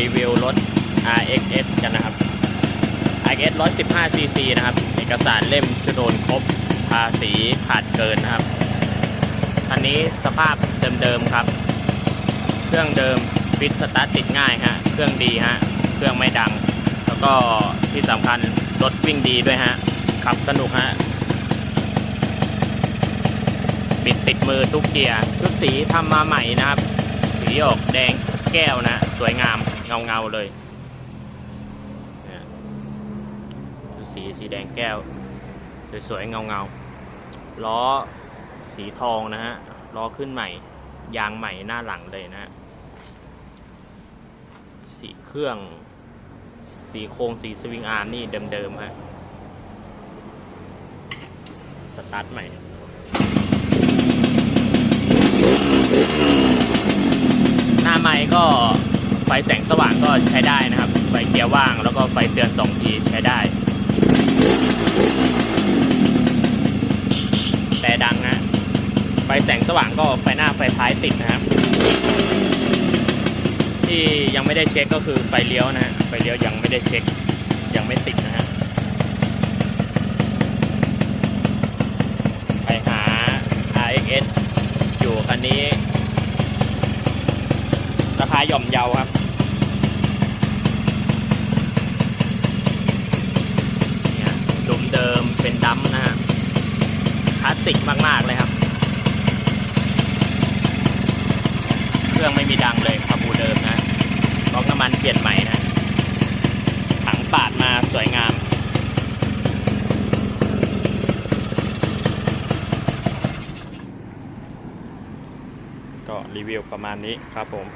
รีวิวรถ RXS กันนะครับ RXS 115 cc นะครับ เอกสารเล่มชุดโดนครบ ภาษีขาดเกินนะครับ คันนี้สภาพเดิมๆครับ เครื่องเดิมฟิตสตาร์ทติดง่ายฮะ เครื่องดีฮะ เครื่องไม่ดัง แล้วก็ที่สำคัญรถวิ่งดีด้วยฮะ ขับสนุกฮะปิดติดมือทุกเกียร์ ชุดสีทำมาใหม่นะครับ สีออกแดงแก้วนะ สวยงาม เงาเงาเลยเนี่ยชุดสีสีแดงแก้ว สวยๆเงาเงาล้อสีทองนะฮะล้อขึ้นใหม่ ยางใหม่หน้าหลังเลยนะฮะสีเครื่อง สีโครงสีสวิงอาร์มนี่เดิมๆฮะสตาร์ทใหม่หน้าไม้ก็ ไฟแสงสว่างก็ใช้ได้นะครับ ไฟเกียร์ว่างแล้วก็ไฟเตือน2ทีใช้ได้ แต่ดังนะไฟแสงสว่างก็ไฟหน้าไฟท้ายติดนะครับ ที่ยังไม่ได้เช็คก็คือไฟเลี้ยวนะฮะไฟเลี้ยวยังไม่ได้เช็คยังไม่ติดนะฮะไปหา RXS อยู่คันนี้ราคาหย่อมเยาครับ เนี่ยดุม เป็นดัมนะฮะคลาสสิกมาก ๆ เลยครับ เครื่องไม่มีดังเลยคาบูเดิมนะบล็อกน้ำมันเปลี่ยนใหม่นะถังปาดมาสวยงามก็รีวิวประมาณนี้ครับผม